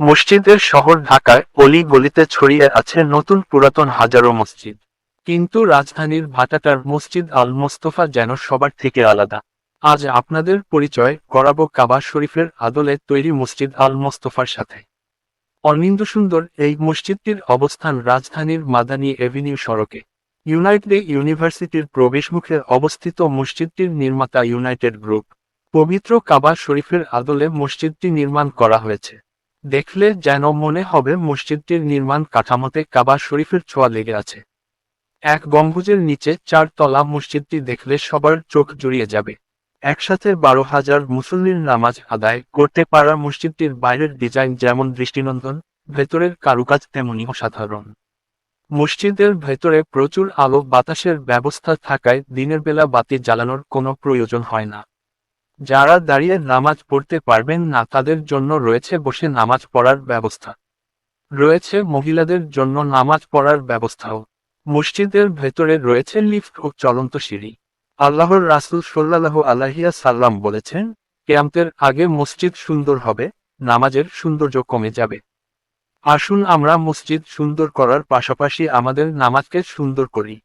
মসজিদের শহর ঢাকায় অলি গলিতে ছড়িয়ে আছে নতুন পুরাতন হাজারো মসজিদ। কিন্তু রাজধানীর ভাটাটার মসজিদ আল মোস্তফা যেন সবার থেকে আলাদা। আজ আপনাদের পরিচয় করাবো কাবা শরীফের আদলে তৈরি মসজিদ আল মোস্তফার সাথে। অনিন্দ সুন্দর এই মসজিদটির অবস্থান রাজধানীর মাদানী এভিনিউ সড়কে। ইউনাইটেড ইউনিভার্সিটির প্রবেশমুখে অবস্থিত মসজিদটির নির্মাতা ইউনাইটেড গ্রুপ। পবিত্র কাবা শরীফের আদলে মসজিদটি নির্মাণ করা হয়েছে। দেখলে যেন মনে হবে মসজিদটির নির্মাণ কাঠামোতে কাবা শরীফের ছোঁয়া লেগে আছে। এক গম্বুজের নিচে চার তলা মসজিদটি দেখলে সবার চোখ জুড়িয়ে যাবে। একসাথে বারো হাজার মুসল্লির নামাজ আদায় করতে পারা মসজিদটির বাইরের ডিজাইন যেমন দৃষ্টিনন্দন, ভেতরের কারুকাজ তেমনই অসাধারণ। মসজিদের ভেতরে প্রচুর আলো বাতাসের ব্যবস্থা থাকায় দিনের বেলা বাতি জ্বালানোর কোনো প্রয়োজন হয় না। যারা দাঁড়িয়ে নামাজ পড়তে পারবেন না, তাদের জন্য রয়েছে বসে নামাজ পড়ার ব্যবস্থা। রয়েছে মহিলাদের জন্য নামাজ পড়ার ব্যবস্থাও। মসজিদের ভেতরে রয়েছে লিফট ও চলন্ত সিঁড়ি। আল্লাহর রাসূল সাল্লাল্লাহু আলাইহিয়া সাল্লাম বলেছেন, কেয়ামতের আগে মসজিদ সুন্দর হবে, নামাজের সৌন্দর্য কমে যাবে। আসুন আমরা মসজিদ সুন্দর করার পাশাপাশি আমাদের নামাজকে সুন্দর করি।